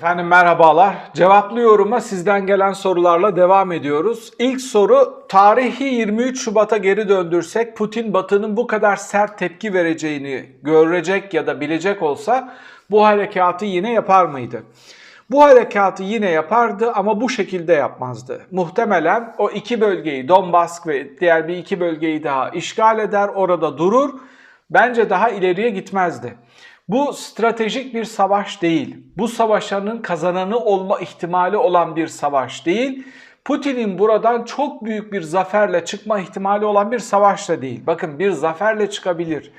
Efendim merhabalar. Cevaplı yoruma sizden gelen sorularla devam ediyoruz. İlk soru tarihi 23 Şubat'a geri döndürsek Putin Batı'nın bu kadar sert tepki vereceğini görecek ya da bilecek olsa bu harekatı yine yapar mıydı? Bu harekatı yine yapardı ama bu şekilde yapmazdı. Muhtemelen o iki bölgeyi Donbask ve diğer bir iki bölgeyi daha işgal eder, orada durur. Bence daha ileriye gitmezdi. Bu stratejik bir savaş değil. Bu savaşanın kazananı olma ihtimali olan bir savaş değil. Putin'in buradan çok büyük bir zaferle çıkma ihtimali olan bir savaş da değil. Bakın bir zaferle çıkabilir.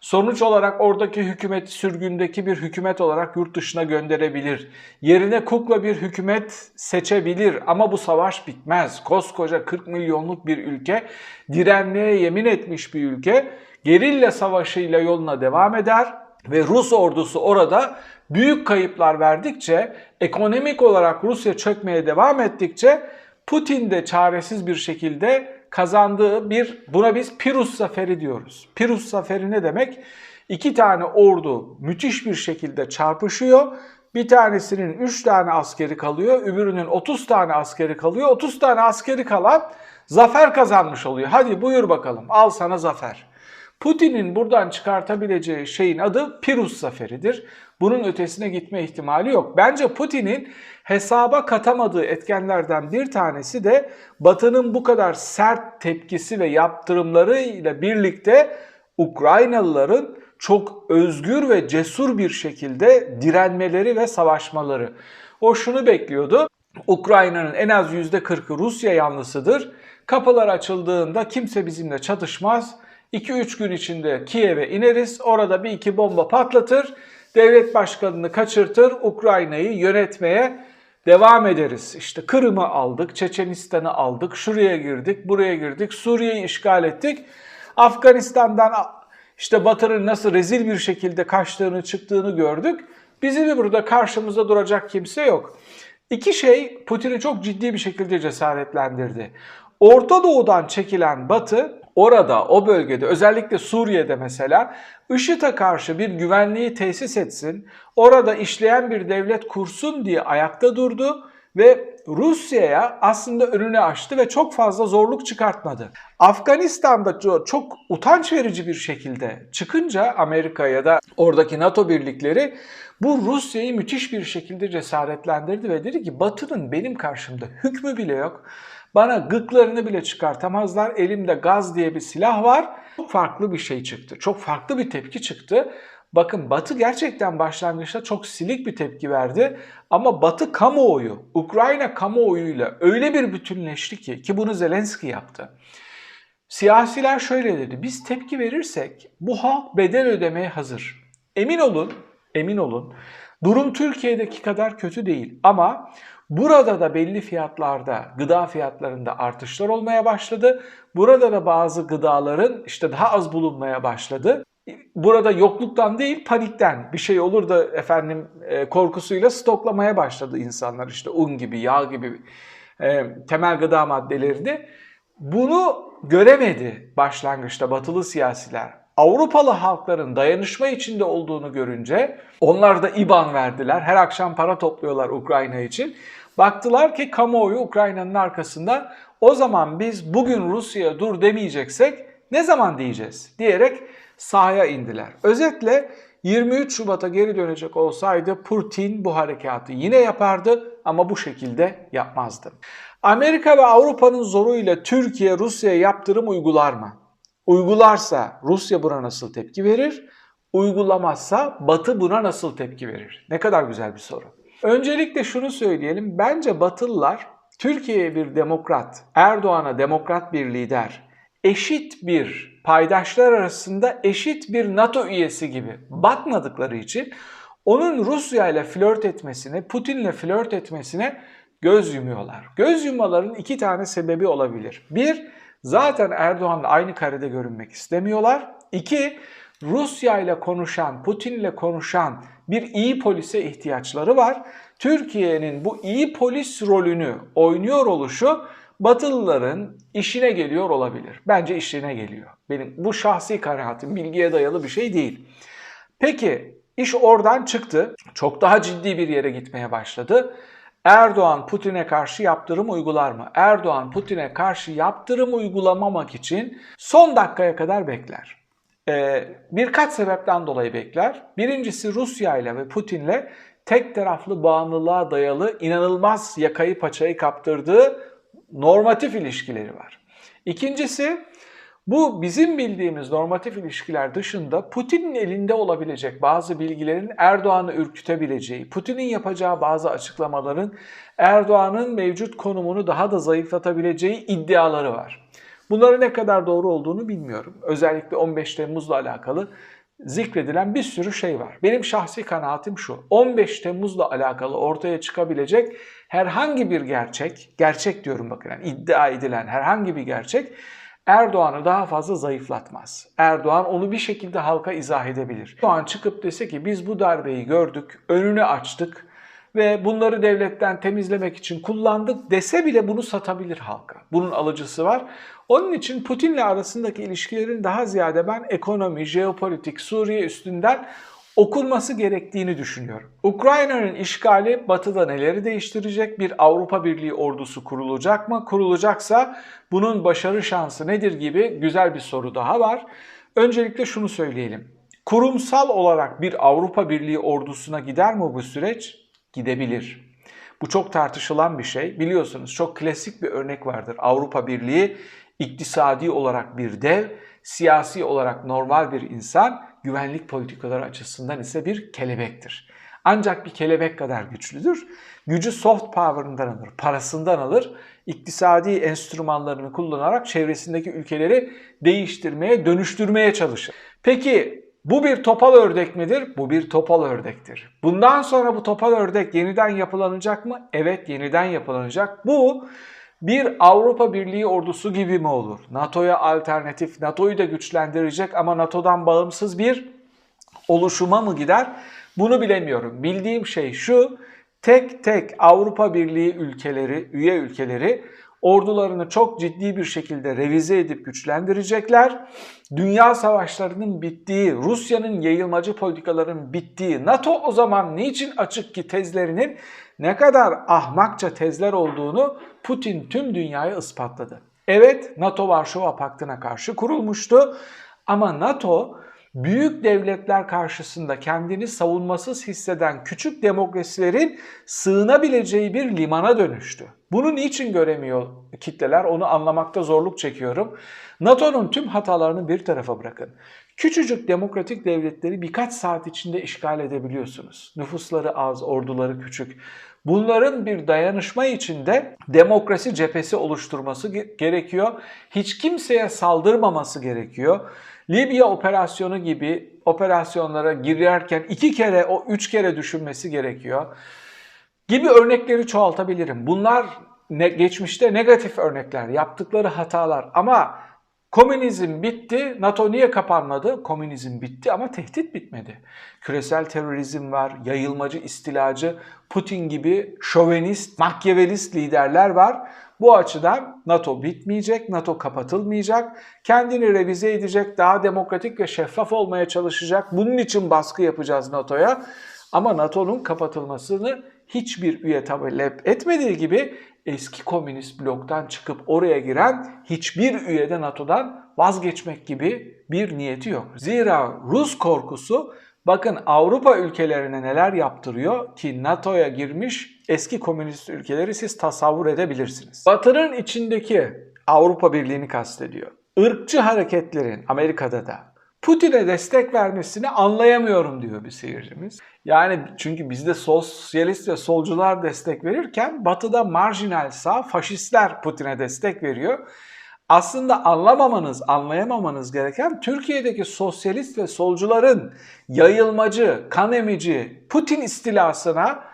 Sonuç olarak oradaki hükümeti sürgündeki bir hükümet olarak yurt dışına gönderebilir. Yerine kukla bir hükümet seçebilir ama bu savaş bitmez. Koskoca 40 milyonluk bir ülke, direnmeye yemin etmiş bir ülke gerilla savaşıyla yoluna devam eder ve Rus ordusu orada büyük kayıplar verdikçe, ekonomik olarak Rusya çökmeye devam ettikçe Putin de çaresiz bir şekilde kazandığı bir buna biz Pirus zaferi diyoruz. Pirus zaferi ne demek? İki tane ordu müthiş bir şekilde çarpışıyor. Bir tanesinin 3 tane askeri kalıyor, öbürünün 30 tane askeri kalıyor. 30 tane askeri kalan zafer kazanmış oluyor. Hadi buyur bakalım al sana zafer. Putin'in buradan çıkartabileceği şeyin adı Pirus zaferidir. Bunun ötesine gitme ihtimali yok. Bence Putin'in hesaba katamadığı etkenlerden bir tanesi de Batı'nın bu kadar sert tepkisi ve yaptırımları ile birlikte Ukraynalıların çok özgür ve cesur bir şekilde direnmeleri ve savaşmaları. O şunu bekliyordu. Ukrayna'nın en az %40'ı Rusya yanlısıdır. Kapılar açıldığında kimse bizimle çatışmaz. 2-3 gün içinde Kiev'e ineriz. Orada bir iki bomba patlatır. Devlet başkanını kaçırtır. Ukrayna'yı yönetmeye devam ederiz. İşte Kırım'ı aldık, Çeçenistan'ı aldık, şuraya girdik, buraya girdik, Suriye'yi işgal ettik. Afganistan'dan işte Batı'nın nasıl rezil bir şekilde kaçtığını, çıktığını gördük. Bizim burada karşımızda duracak kimse yok. İki şey Putin'i çok ciddi bir şekilde cesaretlendirdi. Orta Doğu'dan çekilen Batı orada, o bölgede, özellikle Suriye'de mesela IŞİD'e karşı bir güvenliği tesis etsin, orada işleyen bir devlet kursun diye ayakta durdu ve Rusya'ya aslında önünü açtı ve çok fazla zorluk çıkartmadı. Afganistan'da çok utanç verici bir şekilde çıkınca Amerika ya da oradaki NATO birlikleri bu Rusya'yı müthiş bir şekilde cesaretlendirdi ve dedi ki Batı'nın benim karşımda hükmü bile yok. Bana gıklarını bile çıkartamazlar. Elimde gaz diye bir silah var. Çok farklı bir şey çıktı. Çok farklı bir tepki çıktı. Bakın Batı gerçekten başlangıçta çok silik bir tepki verdi ama Batı kamuoyu, Ukrayna kamuoyuyla öyle bir bütünleşti ki ki bunu Zelenski yaptı. Siyasiler şöyle dedi. Biz tepki verirsek bu halk bedel ödemeye hazır. Emin olun, emin olun. Durum Türkiye'deki kadar kötü değil ama Burada da belli fiyatlarda, gıda fiyatlarında artışlar olmaya başladı. Burada da bazı gıdaların işte daha az bulunmaya başladı. Burada yokluktan değil panikten bir şey olur da efendim e, korkusuyla stoklamaya başladı insanlar işte un gibi, yağ gibi e, temel gıda maddelerini. Bunu göremedi başlangıçta batılı siyasiler. Avrupalı halkların dayanışma içinde olduğunu görünce onlar da IBAN verdiler. Her akşam para topluyorlar Ukrayna için. Baktılar ki kamuoyu Ukrayna'nın arkasında o zaman biz bugün Rusya'ya dur demeyeceksek ne zaman diyeceğiz diyerek sahaya indiler. Özetle 23 Şubat'a geri dönecek olsaydı Putin bu harekatı yine yapardı ama bu şekilde yapmazdı. Amerika ve Avrupa'nın zoruyla Türkiye Rusya'ya yaptırım uygular mı? Uygularsa Rusya buna nasıl tepki verir? Uygulamazsa Batı buna nasıl tepki verir? Ne kadar güzel bir soru. Öncelikle şunu söyleyelim. Bence Batılılar Türkiye'ye bir demokrat, Erdoğan'a demokrat bir lider, eşit bir paydaşlar arasında eşit bir NATO üyesi gibi bakmadıkları için onun Rusya ile flört etmesine, Putin'le flört etmesine göz yumuyorlar. Göz yummaların iki tane sebebi olabilir. Bir, zaten Erdoğan'la aynı karede görünmek istemiyorlar. İki, Rusya ile konuşan, Putin ile konuşan bir iyi polise ihtiyaçları var. Türkiye'nin bu iyi polis rolünü oynuyor oluşu Batılıların işine geliyor olabilir. Bence işine geliyor. Benim bu şahsi kanaatim bilgiye dayalı bir şey değil. Peki İş oradan çıktı. Çok daha ciddi bir yere gitmeye başladı. Erdoğan Putin'e karşı yaptırım uygular mı? Erdoğan Putin'e karşı yaptırım uygulamamak için son dakikaya kadar bekler. Ee, birkaç sebepten dolayı bekler. Birincisi Rusya ile ve Putin'le tek taraflı bağımlılığa dayalı inanılmaz yakayı paçayı kaptırdığı normatif ilişkileri var. İkincisi bu bizim bildiğimiz normatif ilişkiler dışında Putin'in elinde olabilecek bazı bilgilerin Erdoğan'ı ürkütebileceği, Putin'in yapacağı bazı açıklamaların Erdoğan'ın mevcut konumunu daha da zayıflatabileceği iddiaları var. Bunların ne kadar doğru olduğunu bilmiyorum. Özellikle 15 Temmuz'la alakalı zikredilen bir sürü şey var. Benim şahsi kanaatim şu. 15 Temmuz'la alakalı ortaya çıkabilecek herhangi bir gerçek, gerçek diyorum bakın yani iddia edilen herhangi bir gerçek Erdoğan'ı daha fazla zayıflatmaz. Erdoğan onu bir şekilde halka izah edebilir. Erdoğan çıkıp dese ki biz bu darbeyi gördük, önünü açtık ve bunları devletten temizlemek için kullandık dese bile bunu satabilir halka. Bunun alıcısı var. Onun için Putin'le arasındaki ilişkilerin daha ziyade ben ekonomi, jeopolitik, Suriye üstünden okunması gerektiğini düşünüyorum. Ukrayna'nın işgali batıda neleri değiştirecek? Bir Avrupa Birliği ordusu kurulacak mı? Kurulacaksa bunun başarı şansı nedir gibi güzel bir soru daha var. Öncelikle şunu söyleyelim. Kurumsal olarak bir Avrupa Birliği ordusuna gider mi bu süreç? Gidebilir. Bu çok tartışılan bir şey. Biliyorsunuz çok klasik bir örnek vardır. Avrupa Birliği iktisadi olarak bir dev, siyasi olarak normal bir insan, güvenlik politikaları açısından ise bir kelebektir. Ancak bir kelebek kadar güçlüdür. Gücü soft power'ından alır, parasından alır. İktisadi enstrümanlarını kullanarak çevresindeki ülkeleri değiştirmeye, dönüştürmeye çalışır. Peki bu bir topal ördek midir? Bu bir topal ördektir. Bundan sonra bu topal ördek yeniden yapılanacak mı? Evet yeniden yapılanacak. Bu bir Avrupa Birliği ordusu gibi mi olur? NATO'ya alternatif, NATO'yu da güçlendirecek ama NATO'dan bağımsız bir oluşuma mı gider? Bunu bilemiyorum. Bildiğim şey şu, tek tek Avrupa Birliği ülkeleri, üye ülkeleri ordularını çok ciddi bir şekilde revize edip güçlendirecekler. Dünya savaşlarının bittiği, Rusya'nın yayılmacı politikalarının bittiği, NATO o zaman niçin açık ki tezlerinin ne kadar ahmakça tezler olduğunu Putin tüm dünyaya ispatladı. Evet NATO Varşova Paktı'na karşı kurulmuştu ama NATO büyük devletler karşısında kendini savunmasız hisseden küçük demokrasilerin sığınabileceği bir limana dönüştü. Bunu niçin göremiyor kitleler onu anlamakta zorluk çekiyorum. NATO'nun tüm hatalarını bir tarafa bırakın. Küçücük demokratik devletleri birkaç saat içinde işgal edebiliyorsunuz. Nüfusları az, orduları küçük. Bunların bir dayanışma içinde demokrasi cephesi oluşturması gerekiyor. Hiç kimseye saldırmaması gerekiyor. Libya operasyonu gibi operasyonlara girerken iki kere o üç kere düşünmesi gerekiyor. Gibi örnekleri çoğaltabilirim. Bunlar ne, geçmişte negatif örnekler, yaptıkları hatalar ama komünizm bitti. NATO niye kapanmadı? Komünizm bitti ama tehdit bitmedi. Küresel terörizm var, yayılmacı, istilacı, Putin gibi şovenist, makyavelist liderler var. Bu açıdan NATO bitmeyecek, NATO kapatılmayacak, kendini revize edecek, daha demokratik ve şeffaf olmaya çalışacak. Bunun için baskı yapacağız NATO'ya. Ama NATO'nun kapatılmasını hiçbir üye talep etmediği gibi eski komünist bloktan çıkıp oraya giren hiçbir üye de NATO'dan vazgeçmek gibi bir niyeti yok. Zira Rus korkusu bakın Avrupa ülkelerine neler yaptırıyor ki NATO'ya girmiş eski komünist ülkeleri siz tasavvur edebilirsiniz. Batı'nın içindeki Avrupa Birliği'ni kastediyor. Irkçı hareketlerin Amerika'da da Putin'e destek vermesini anlayamıyorum diyor bir seyircimiz. Yani çünkü bizde sosyalist ve solcular destek verirken batıda marjinal sağ faşistler Putin'e destek veriyor. Aslında anlamamanız, anlayamamanız gereken Türkiye'deki sosyalist ve solcuların yayılmacı, kan emici Putin istilasına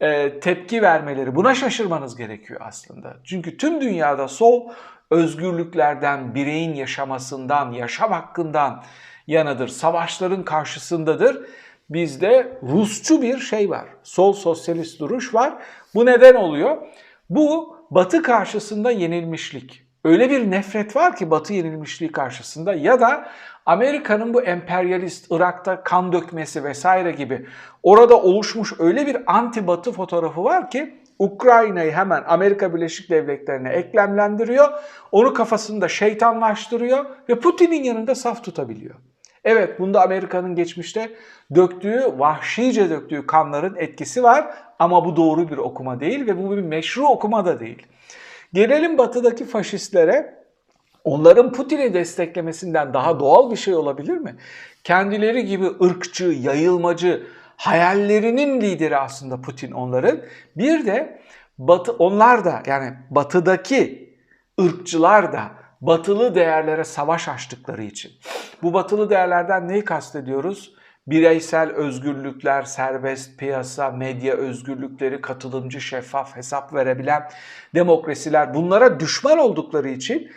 e, tepki vermeleri. Buna şaşırmanız gerekiyor aslında. Çünkü tüm dünyada sol özgürlüklerden, bireyin yaşamasından, yaşam hakkından yanıdır. Savaşların karşısındadır. Bizde Rusçu bir şey var. Sol sosyalist duruş var. Bu neden oluyor? Bu Batı karşısında yenilmişlik. Öyle bir nefret var ki Batı yenilmişliği karşısında ya da Amerika'nın bu emperyalist Irak'ta kan dökmesi vesaire gibi orada oluşmuş öyle bir anti batı fotoğrafı var ki Ukrayna'yı hemen Amerika Birleşik Devletleri'ne eklemlendiriyor. Onu kafasında şeytanlaştırıyor ve Putin'in yanında saf tutabiliyor. Evet bunda Amerika'nın geçmişte döktüğü, vahşice döktüğü kanların etkisi var ama bu doğru bir okuma değil ve bu bir meşru okuma da değil. Gelelim batıdaki faşistlere. Onların Putin'i desteklemesinden daha doğal bir şey olabilir mi? Kendileri gibi ırkçı, yayılmacı, hayallerinin lideri aslında Putin onların. Bir de Batı onlar da yani batıdaki ırkçılar da batılı değerlere savaş açtıkları için. Bu batılı değerlerden neyi kastediyoruz? Bireysel özgürlükler, serbest piyasa, medya özgürlükleri, katılımcı, şeffaf, hesap verebilen demokrasiler bunlara düşman oldukları için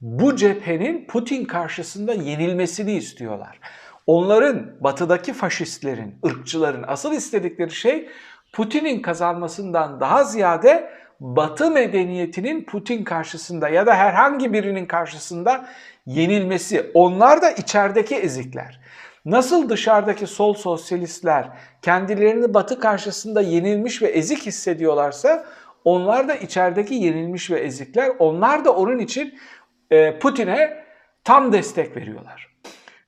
bu cephenin Putin karşısında yenilmesini istiyorlar. Onların batıdaki faşistlerin, ırkçıların asıl istedikleri şey Putin'in kazanmasından daha ziyade Batı medeniyetinin Putin karşısında ya da herhangi birinin karşısında yenilmesi. Onlar da içerideki ezikler. Nasıl dışarıdaki sol sosyalistler kendilerini Batı karşısında yenilmiş ve ezik hissediyorlarsa onlar da içerideki yenilmiş ve ezikler. Onlar da onun için e, Putin'e tam destek veriyorlar.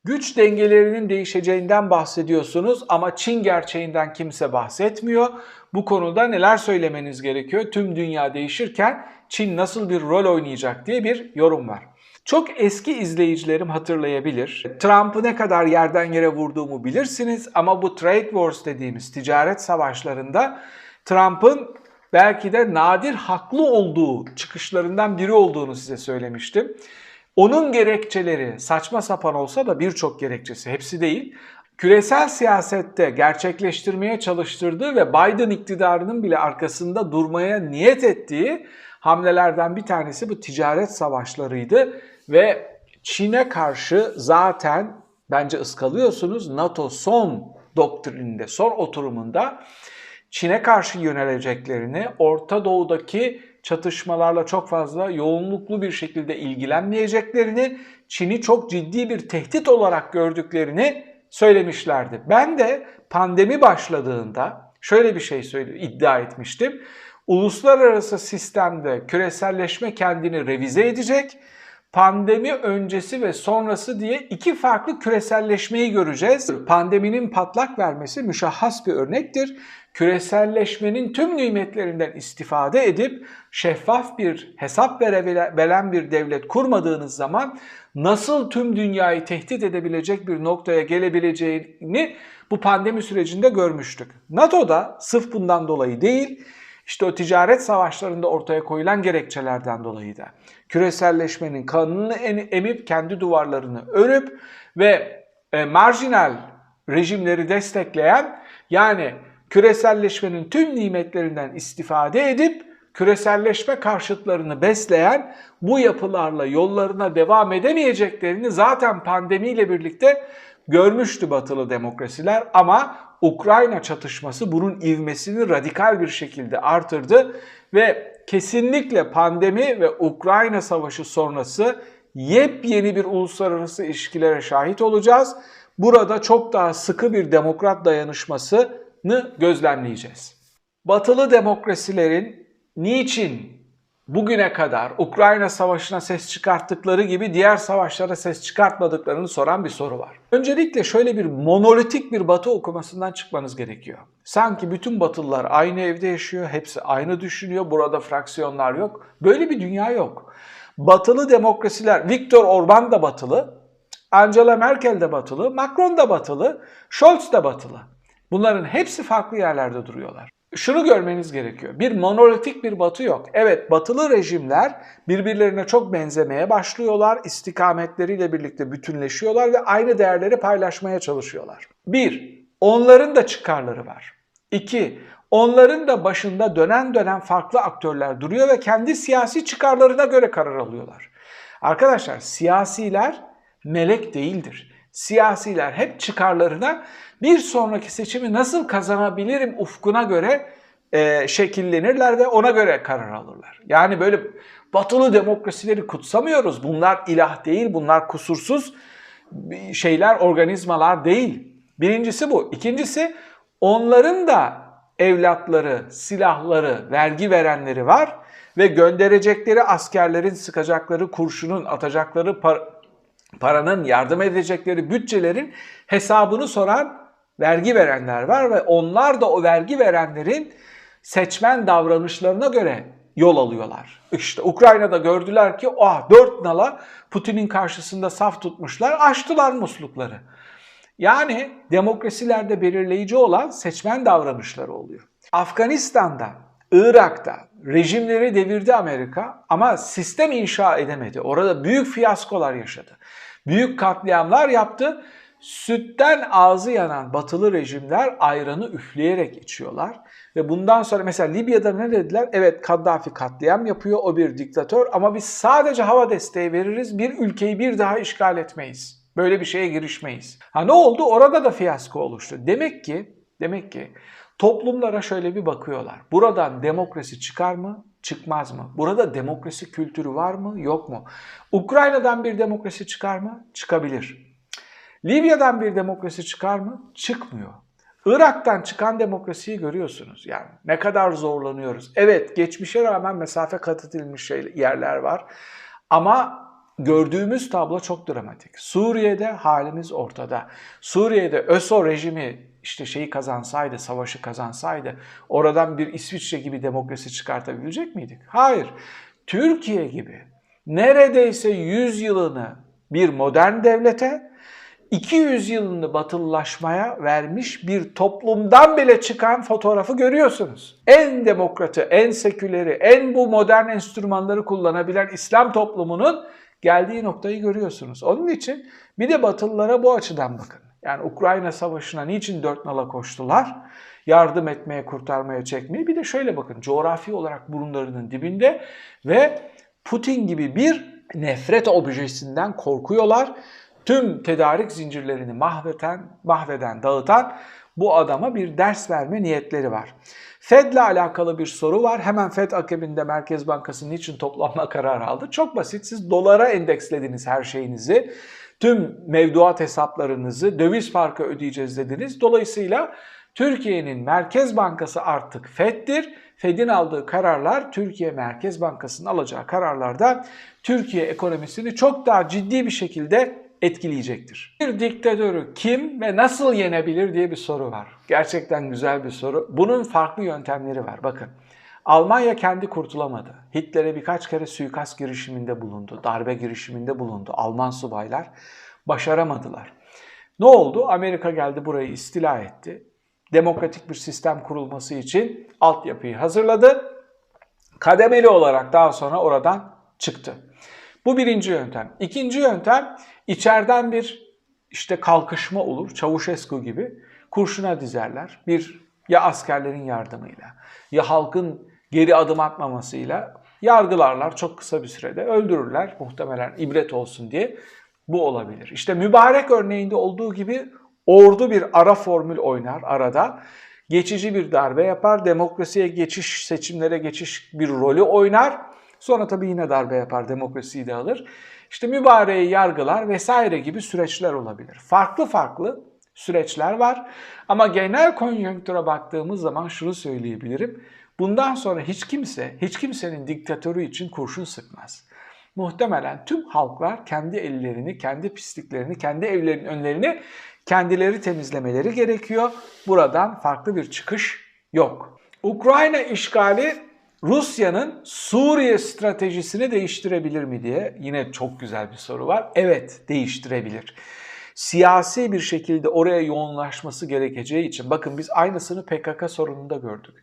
Güç dengelerinin değişeceğinden bahsediyorsunuz ama Çin gerçeğinden kimse bahsetmiyor. Bu konuda neler söylemeniz gerekiyor? Tüm dünya değişirken Çin nasıl bir rol oynayacak diye bir yorum var. Çok eski izleyicilerim hatırlayabilir. Trump'ı ne kadar yerden yere vurduğumu bilirsiniz ama bu trade wars dediğimiz ticaret savaşlarında Trump'ın belki de nadir haklı olduğu çıkışlarından biri olduğunu size söylemiştim. Onun gerekçeleri saçma sapan olsa da birçok gerekçesi, hepsi değil, küresel siyasette gerçekleştirmeye çalıştırdığı ve Biden iktidarının bile arkasında durmaya niyet ettiği hamlelerden bir tanesi bu ticaret savaşlarıydı. Ve Çin'e karşı zaten bence ıskalıyorsunuz NATO son doktrininde, son oturumunda Çin'e karşı yöneleceklerini, Orta Doğu'daki çatışmalarla çok fazla yoğunluklu bir şekilde ilgilenmeyeceklerini, Çin'i çok ciddi bir tehdit olarak gördüklerini söylemişlerdi. Ben de pandemi başladığında şöyle bir şey söyle, iddia etmiştim. Uluslararası sistemde küreselleşme kendini revize edecek. Pandemi öncesi ve sonrası diye iki farklı küreselleşmeyi göreceğiz. Pandeminin patlak vermesi müşahhas bir örnektir küreselleşmenin tüm nimetlerinden istifade edip şeffaf bir hesap verebilen bir devlet kurmadığınız zaman nasıl tüm dünyayı tehdit edebilecek bir noktaya gelebileceğini bu pandemi sürecinde görmüştük. NATO da sırf bundan dolayı değil, işte o ticaret savaşlarında ortaya koyulan gerekçelerden dolayı da küreselleşmenin kanını emip kendi duvarlarını örüp ve e, marjinal rejimleri destekleyen yani küreselleşmenin tüm nimetlerinden istifade edip küreselleşme karşıtlarını besleyen bu yapılarla yollarına devam edemeyeceklerini zaten pandemiyle birlikte görmüştü batılı demokrasiler ama Ukrayna çatışması bunun ivmesini radikal bir şekilde artırdı ve kesinlikle pandemi ve Ukrayna savaşı sonrası yepyeni bir uluslararası ilişkilere şahit olacağız. Burada çok daha sıkı bir demokrat dayanışması gözlemleyeceğiz. Batılı demokrasilerin niçin bugüne kadar Ukrayna Savaşı'na ses çıkarttıkları gibi diğer savaşlara ses çıkartmadıklarını soran bir soru var. Öncelikle şöyle bir monolitik bir batı okumasından çıkmanız gerekiyor. Sanki bütün batılılar aynı evde yaşıyor, hepsi aynı düşünüyor, burada fraksiyonlar yok. Böyle bir dünya yok. Batılı demokrasiler, Viktor Orban da batılı, Angela Merkel de batılı, Macron da batılı, Scholz da batılı. Bunların hepsi farklı yerlerde duruyorlar. Şunu görmeniz gerekiyor. Bir monolitik bir batı yok. Evet batılı rejimler birbirlerine çok benzemeye başlıyorlar. İstikametleriyle birlikte bütünleşiyorlar ve aynı değerleri paylaşmaya çalışıyorlar. Bir, onların da çıkarları var. İki, onların da başında dönen dönen farklı aktörler duruyor ve kendi siyasi çıkarlarına göre karar alıyorlar. Arkadaşlar siyasiler melek değildir. Siyasiler hep çıkarlarına bir sonraki seçimi nasıl kazanabilirim ufkuna göre e, şekillenirler ve ona göre karar alırlar. Yani böyle batılı demokrasileri kutsamıyoruz. Bunlar ilah değil, bunlar kusursuz şeyler, organizmalar değil. Birincisi bu. İkincisi onların da evlatları, silahları, vergi verenleri var ve gönderecekleri askerlerin sıkacakları kurşunun, atacakları par- paranın, yardım edecekleri bütçelerin hesabını soran vergi verenler var ve onlar da o vergi verenlerin seçmen davranışlarına göre yol alıyorlar. İşte Ukrayna'da gördüler ki ah dört nala Putin'in karşısında saf tutmuşlar, açtılar muslukları. Yani demokrasilerde belirleyici olan seçmen davranışları oluyor. Afganistan'da, Irak'ta rejimleri devirdi Amerika ama sistem inşa edemedi. Orada büyük fiyaskolar yaşadı. Büyük katliamlar yaptı. Sütten ağzı yanan batılı rejimler ayranı üfleyerek içiyorlar. Ve bundan sonra mesela Libya'da ne dediler? Evet Kaddafi katliam yapıyor, o bir diktatör ama biz sadece hava desteği veririz, bir ülkeyi bir daha işgal etmeyiz. Böyle bir şeye girişmeyiz. Ha ne oldu? Orada da fiyasko oluştu. Demek ki, demek ki toplumlara şöyle bir bakıyorlar. Buradan demokrasi çıkar mı? Çıkmaz mı? Burada demokrasi kültürü var mı? Yok mu? Ukrayna'dan bir demokrasi çıkar mı? Çıkabilir. Libya'dan bir demokrasi çıkar mı? Çıkmıyor. Irak'tan çıkan demokrasiyi görüyorsunuz. Yani ne kadar zorlanıyoruz. Evet geçmişe rağmen mesafe kat edilmiş şey, yerler var. Ama gördüğümüz tablo çok dramatik. Suriye'de halimiz ortada. Suriye'de ÖSO rejimi işte şeyi kazansaydı, savaşı kazansaydı oradan bir İsviçre gibi demokrasi çıkartabilecek miydik? Hayır. Türkiye gibi neredeyse 100 yılını bir modern devlete 200 yılını batılılaşmaya vermiş bir toplumdan bile çıkan fotoğrafı görüyorsunuz. En demokratı, en seküleri, en bu modern enstrümanları kullanabilen İslam toplumunun geldiği noktayı görüyorsunuz. Onun için bir de batılılara bu açıdan bakın. Yani Ukrayna Savaşı'na niçin dört nala koştular? Yardım etmeye, kurtarmaya, çekmeye. Bir de şöyle bakın, coğrafi olarak burunlarının dibinde ve Putin gibi bir nefret objesinden korkuyorlar tüm tedarik zincirlerini mahveden, mahveden, dağıtan bu adama bir ders verme niyetleri var. Fed'le alakalı bir soru var. Hemen Fed akabinde Merkez Bankası niçin toplanma kararı aldı? Çok basit. Siz dolara endekslediniz her şeyinizi. Tüm mevduat hesaplarınızı döviz farkı ödeyeceğiz dediniz. Dolayısıyla Türkiye'nin Merkez Bankası artık Fed'dir. Fed'in aldığı kararlar Türkiye Merkez Bankası'nın alacağı kararlarda Türkiye ekonomisini çok daha ciddi bir şekilde etkileyecektir. Bir diktatörü kim ve nasıl yenebilir diye bir soru var. Gerçekten güzel bir soru. Bunun farklı yöntemleri var. Bakın. Almanya kendi kurtulamadı. Hitler'e birkaç kere suikast girişiminde bulundu, darbe girişiminde bulundu. Alman subaylar başaramadılar. Ne oldu? Amerika geldi burayı istila etti. Demokratik bir sistem kurulması için altyapıyı hazırladı. Kademeli olarak daha sonra oradan çıktı. Bu birinci yöntem. İkinci yöntem içeriden bir işte kalkışma olur. Çavuşescu gibi kurşuna dizerler. Bir ya askerlerin yardımıyla ya halkın geri adım atmamasıyla yargılarlar çok kısa bir sürede öldürürler muhtemelen ibret olsun diye bu olabilir. İşte mübarek örneğinde olduğu gibi ordu bir ara formül oynar arada. Geçici bir darbe yapar, demokrasiye geçiş, seçimlere geçiş bir rolü oynar. Sonra tabii yine darbe yapar, demokrasiyi de alır. İşte mübareği yargılar vesaire gibi süreçler olabilir. Farklı farklı süreçler var ama genel konjonktüre baktığımız zaman şunu söyleyebilirim. Bundan sonra hiç kimse, hiç kimsenin diktatörü için kurşun sıkmaz. Muhtemelen tüm halklar kendi ellerini, kendi pisliklerini, kendi evlerinin önlerini kendileri temizlemeleri gerekiyor. Buradan farklı bir çıkış yok. Ukrayna işgali Rusya'nın Suriye stratejisini değiştirebilir mi diye yine çok güzel bir soru var. Evet, değiştirebilir. Siyasi bir şekilde oraya yoğunlaşması gerekeceği için bakın biz aynısını PKK sorununda gördük.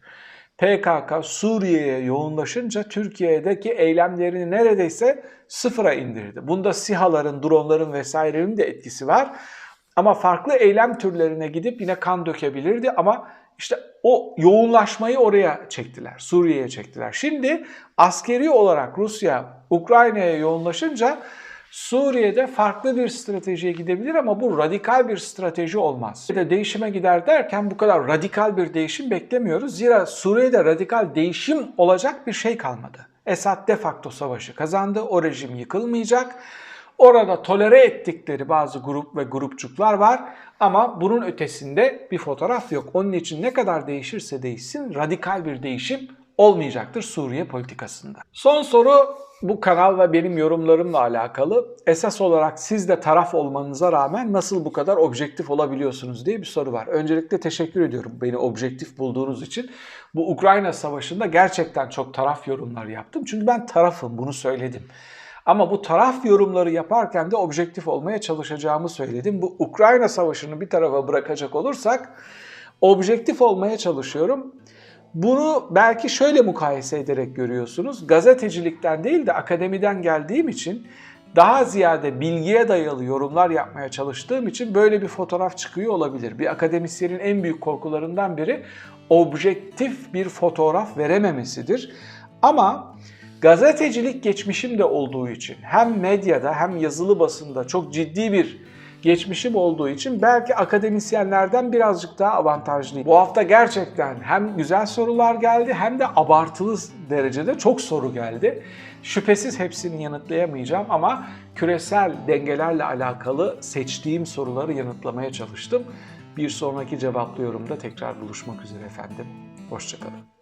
PKK Suriye'ye yoğunlaşınca Türkiye'deki eylemlerini neredeyse sıfıra indirdi. Bunda SİHA'ların, dronların vesairenin de etkisi var. Ama farklı eylem türlerine gidip yine kan dökebilirdi ama işte o yoğunlaşmayı oraya çektiler, Suriye'ye çektiler. Şimdi askeri olarak Rusya Ukrayna'ya yoğunlaşınca Suriye'de farklı bir stratejiye gidebilir ama bu radikal bir strateji olmaz. Bir de değişime gider derken bu kadar radikal bir değişim beklemiyoruz. Zira Suriye'de radikal değişim olacak bir şey kalmadı. Esad de facto savaşı kazandı, o rejim yıkılmayacak. Orada tolere ettikleri bazı grup ve grupçuklar var ama bunun ötesinde bir fotoğraf yok. Onun için ne kadar değişirse değişsin radikal bir değişim olmayacaktır Suriye politikasında. Son soru bu kanal ve benim yorumlarımla alakalı. Esas olarak siz de taraf olmanıza rağmen nasıl bu kadar objektif olabiliyorsunuz diye bir soru var. Öncelikle teşekkür ediyorum beni objektif bulduğunuz için. Bu Ukrayna Savaşı'nda gerçekten çok taraf yorumlar yaptım. Çünkü ben tarafım bunu söyledim. Ama bu taraf yorumları yaparken de objektif olmaya çalışacağımı söyledim. Bu Ukrayna Savaşı'nı bir tarafa bırakacak olursak objektif olmaya çalışıyorum. Bunu belki şöyle mukayese ederek görüyorsunuz. Gazetecilikten değil de akademiden geldiğim için daha ziyade bilgiye dayalı yorumlar yapmaya çalıştığım için böyle bir fotoğraf çıkıyor olabilir. Bir akademisyenin en büyük korkularından biri objektif bir fotoğraf verememesidir. Ama gazetecilik geçmişim de olduğu için hem medyada hem yazılı basında çok ciddi bir geçmişim olduğu için belki akademisyenlerden birazcık daha avantajlıyım. Bu hafta gerçekten hem güzel sorular geldi hem de abartılı derecede çok soru geldi. Şüphesiz hepsini yanıtlayamayacağım ama küresel dengelerle alakalı seçtiğim soruları yanıtlamaya çalıştım. Bir sonraki cevaplı yorumda tekrar buluşmak üzere efendim. Hoşçakalın.